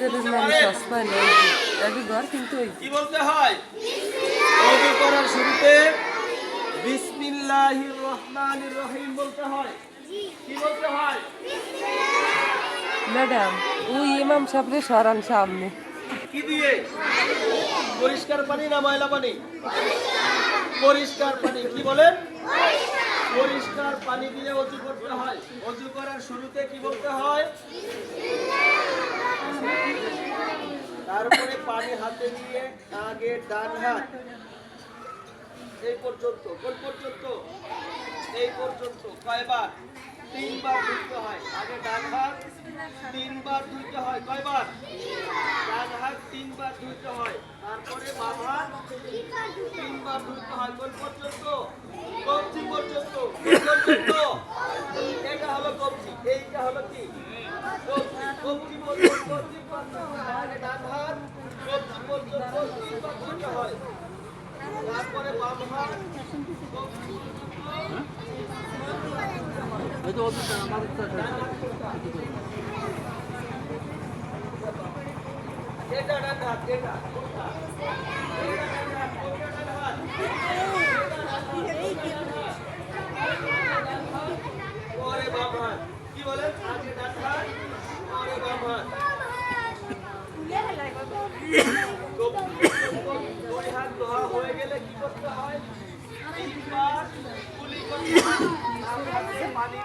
বাজারের মানুষ সস্তায় নেই একই ঘর কিন্তু কি বলতে হয়? অজু করার শুরুতে বিসমিল্লাহির রহমানির রহিম বলতে হয়। কি বলতে হয়? ম্যাডাম ওই ইমাম সাহেবরে সরান সামনে। কি দিয়ে? পরিষ্কার পানি না ময়লা পানি? পরিষ্কার পানি কি বলেন? পরিষ্কার পানি দিয়ে অজু করতে হয়। অজু করার শুরুতে কি বলতে হয়? তারপরে পানি হাতে নিয়ে আগে ডান হাত। এই পর্যন্ত, কোন পর্যন্ত? এই পর্যন্ত, কয়বার? তিনবার ধুইতে হয়। আগে ডান হাত, তিনবার ধুইতে হয়। কয়বার? ডান হাত তিনবার ধুইতে হয়। তারপরে বাম হাত, তিনবার ধুইতে হয়। কোন পর্যন্ত? পর্যন্ত? কোন পর্যন্ত? কবজি এইটা হলো কি কবজি পর্যন্ত হয়। ডান হাত কবজি পর্যন্ত হয় তারপরে বাম হাত এটা ডান হাত এটা কোনটা? এটা ডান হাত, কোনটা ডান হাত? পরে বাম হাত। কি বলেন আগে ডান হাত পরে বাম হাত দুই হাত ধোয়া হয়ে গেলে কি করতে হয় তিনবার কুলি করতে হয় হাতে পানি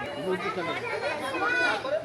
তারপরে